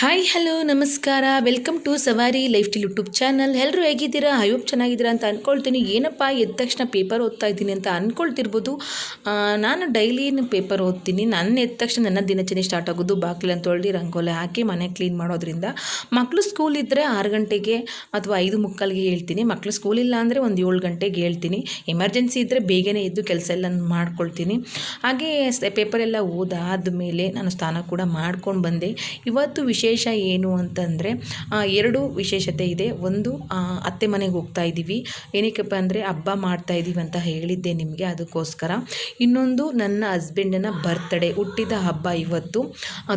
Hi, hello, ನಮಸ್ಕಾರ. Welcome to Savari lifestyle YouTube channel ಎಲ್ಲರೂ ಹೇಗಿದ್ದೀರಾ? ಐ ಹೋಪ್ ಚೆನ್ನಾಗಿದ್ದೀರಾ ಅಂತ ಅಂದ್ಕೊಳ್ತೀನಿ ಏನಪ್ಪ, ಎದ್ದ ತಕ್ಷಣ ಪೇಪರ್ ಓದ್ತಾ ಇದ್ದೀನಿ ಅಂತ ಅಂದ್ಕೊಳ್ತಿರ್ಬೋದು ನಾನು ಡೈಲಿ ಪೇಪರ್ ಓದ್ತೀನಿ. ನನ್ನ ಎದ್ದ ತಕ್ಷಣ ನನ್ನ ದಿನಚರಿ ಸ್ಟಾರ್ಟ್ ಆಗೋದು ಬಾಗಿಲು ಅಂತ ಹೇಳಿ ರಂಗೋಲೆ ಹಾಕಿ ಮನೆ ಕ್ಲೀನ್ ಮಾಡೋದ್ರಿಂದ ಮಕ್ಕಳು ಸ್ಕೂಲ್ ಇದ್ದರೆ ಆರು ಗಂಟೆಗೆ ಅಥವಾ ಐದು ಮುಕ್ಕಾಲಿಗೆ ಹೇಳ್ತೀನಿ. ಮಕ್ಕಳು ಸ್ಕೂಲ್ ಇಲ್ಲ ಅಂದರೆ ಒಂದು ಏಳು ಗಂಟೆಗೆ ಹೇಳ್ತೀನಿ. ಎಮರ್ಜೆನ್ಸಿ ಇದ್ದರೆ ಬೇಗನೆ ಎದ್ದು ಕೆಲಸ ಎಲ್ಲ ಮಾಡ್ಕೊಳ್ತೀನಿ. ಹಾಗೆ ಪೇಪರ್ ಎಲ್ಲ ಓದಾದ ಮೇಲೆ ನಾನು ಸ್ನಾನ ಕೂಡ ಮಾಡ್ಕೊಂಡು ಬಂದೆ. ಇವತ್ತು ವಿಶೇಷ ಏನು ಅಂತಂದರೆ ಎರಡು ವಿಶೇಷತೆ ಇದೆ. ಒಂದು ಅತ್ತೆ ಮನೆಗೆ ಹೋಗ್ತಾ ಇದ್ದೀವಿ ಏನಕ್ಕಪ್ಪ ಅಂದರೆ ಹಬ್ಬ ಮಾಡ್ತಾ ಇದ್ದೀವಿ ಅಂತ ಹೇಳಿದ್ದೆ ನಿಮಗೆ ಅದಕ್ಕೋಸ್ಕರ. ಇನ್ನೊಂದು, ನನ್ನ ಹಸ್ಬೆಂಡನ ಬರ್ತ್ಡೇ ಹುಟ್ಟಿದ ಹಬ್ಬ ಇವತ್ತು.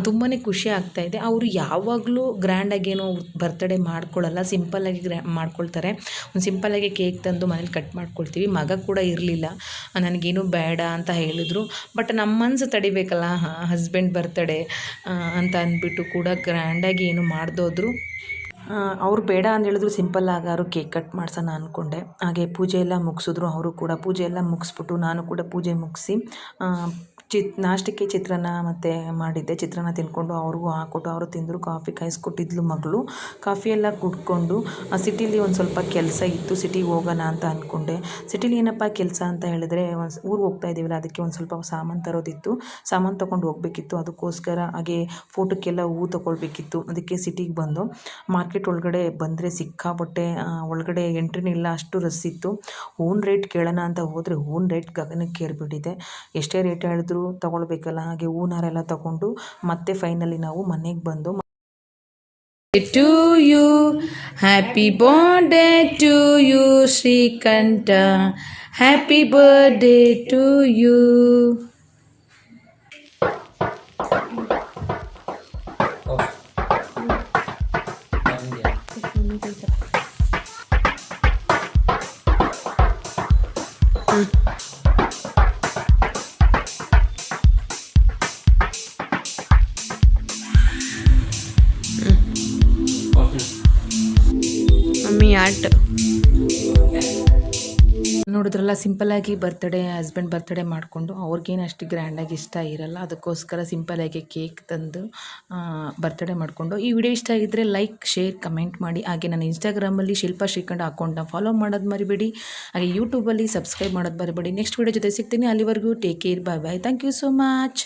ತುಂಬಾ ಖುಷಿ ಆಗ್ತಾ ಇದೆ. ಅವರು ಯಾವಾಗಲೂ ಗ್ರ್ಯಾಂಡಾಗೇನೋ ಬರ್ತ್ಡೇ ಮಾಡ್ಕೊಳ್ಳಲ್ಲ ಸಿಂಪಲ್ಲಾಗಿ ಗ್ರ್ಯಾ ಮಾಡ್ಕೊಳ್ತಾರೆ. ಒಂದು ಸಿಂಪಲ್ಲಾಗಿ ಕೇಕ್ ತಂದು ಮನೇಲಿ ಕಟ್ ಮಾಡ್ಕೊಳ್ತೀವಿ. ಮಗ ಕೂಡ ಇರಲಿಲ್ಲ. ನನಗೇನು ಬೇಡ ಅಂತ ಹೇಳಿದರು. ಬಟ್ ನಮ್ಮ ಮನಸ್ಸು ತಡಿಬೇಕಲ್ಲ ಹಸ್ಬೆಂಡ್ ಬರ್ತಡೇ ಅಂತ ಅಂದ್ಬಿಟ್ಟು ಕೂಡ ಗ್ರ್ಯಾಂಡಾಗಿ ಏನು ಮಾಡ್ದೋದ್ರು? ಅವ್ರು ಬೇಡ ಅಂತ ಹೇಳಿದ್ರು, ಸಿಂಪಲ್ ಅವರು ಕೇಕ್ ಕಟ್ ಮಾಡ್ಸೋಣ ಅಂದ್ಕೊಂಡೆ ಹಾಗೆ ಪೂಜೆ ಎಲ್ಲ ಮುಗಿಸಿದ್ರು, ಅವರು ಕೂಡ ಪೂಜೆ ಎಲ್ಲ ಮುಗಿಸ್ಬಿಟ್ಟು ನಾನು ಕೂಡ ಪೂಜೆ ಮುಗಿಸಿ ಚಿತ್ ನಾಷ್ಟಕ್ಕೆ ಚಿತ್ರಾನ್ನ ಮತ್ತು ಮಾಡಿದ್ದೆ. ಚಿತ್ರಾನ್ನ ತಿಂದ್ಕೊಂಡು ಅವ್ರಿಗೂ ಹಾಕ್ಕೊಟ್ಟು ಅವರು ತಿಂದರು ಕಾಫಿ ಕಾಯಿಸ್ಕೊಟ್ಟಿದ್ಲು ಮಗಳು. ಕಾಫಿ ಎಲ್ಲ ಕುಡ್ಕೊಂಡು ಸಿಟಿಲಿ ಒಂದು ಸ್ವಲ್ಪ ಕೆಲಸ ಇತ್ತು ಸಿಟಿಗೆ ಹೋಗೋಣ ಅಂತ ಅಂದ್ಕೊಂಡೆ ಸಿಟಿಲಿ ಏನಪ್ಪ ಕೆಲಸ ಅಂತ ಹೇಳಿದ್ರೆ ಒಂದು ಊರಿಗೆ ಹೋಗ್ತಾ ಇದ್ದೀವಲ್ಲ ಅದಕ್ಕೆ ಒಂದು ಸ್ವಲ್ಪ ಸಾಮಾನು ತರೋದಿತ್ತು. ಸಾಮಾನು ತೊಗೊಂಡು ಹೋಗಬೇಕಿತ್ತು. ಅದಕ್ಕೋಸ್ಕರ ಹಾಗೆ ಫೋಟೋಕ್ಕೆಲ್ಲ ಹೂ ತೊಗೊಳ್ಬೇಕಿತ್ತು. ಅದಕ್ಕೆ ಸಿಟಿಗೆ ಬಂದು ಮಾರ್ಕೆಟ್ ಒಳಗಡೆ ಬಂದರೆ ಸಿಕ್ಕಾಪಟ್ಟೆ ಆ, ಒಳಗಡೆ ಎಂಟ್ರಿನೇ ಇಲ್ಲ ಅಷ್ಟು ರಸ್ ಇತ್ತು ಹೂನ್ ರೇಟ್ ಕೇಳೋಣ ಅಂತ ಹೋದರೆ ಹೂನ್ ರೇಟ್ ಗಗನಕ್ಕೆ ಏರ್ಬಿಟ್ಟಿದೆ ಎಷ್ಟೇ ರೇಟ್ ಹೇಳಿದ್ರು ತಗೊಳ್ಬೇಕಲ್ಲ, ಹಾಗೆ ಊನಾರೆಲ್ಲ ತಗೊಂಡು ಮತ್ತೆ ಫೈನಲಿ ನಾವು ಮನೆಗೆ ಬಂದು to you happy birthday to you Srikanth. Happy birthday to you mummy art. ನೋಡಿದ್ರಲ್ಲ ಸಿಂಪಲ್ಲಾಗಿ ಬರ್ತ್ಡೇ ಹಸ್ಬೆಂಡ್ ಬರ್ತ್ಡೇ ಮಾಡಿಕೊಂಡು ಅವ್ರಿಗೇನು ಅಷ್ಟು ಗ್ರ್ಯಾಂಡಾಗಿ ಇಷ್ಟ ಇರಲ್ಲ ಅದಕ್ಕೋಸ್ಕರ ಸಿಂಪಲ್ಲಾಗಿ ಕೇಕ್ ತಂದು ಬರ್ತ್ಡೇ ಮಾಡಿಕೊಂಡು. ಈ ವಿಡಿಯೋ ಇಷ್ಟ ಆಗಿದ್ದರೆ ಲೈಕ್ ಶೇರ್ ಕಮೆಂಟ್ ಮಾಡಿ. ಹಾಗೆ ನನ್ನ ಇನ್ಸ್ಟಾಗ್ರಾಮಲ್ಲಿ ಶಿಲ್ಪಾ ಶ್ರೀಖಂಡ್ ಅಕೌಂಟ್ನ ಫಾಲೋ ಮಾಡೋದು ಮರಿಬೇಡಿ. ಹಾಗೆ ಯೂಟ್ಯೂಬಲ್ಲಿ ಸಬ್ಸ್ಕ್ರೈಬ್ ಮಾಡೋದು ಮರಿಬೇಡಿ. ನೆಕ್ಸ್ಟ್ ವಿಡಿಯೋ ಜೊತೆ ಸಿಗ್ತೀನಿ. ಅಲ್ಲಿವರೆಗೂ take care bye bye thank you so much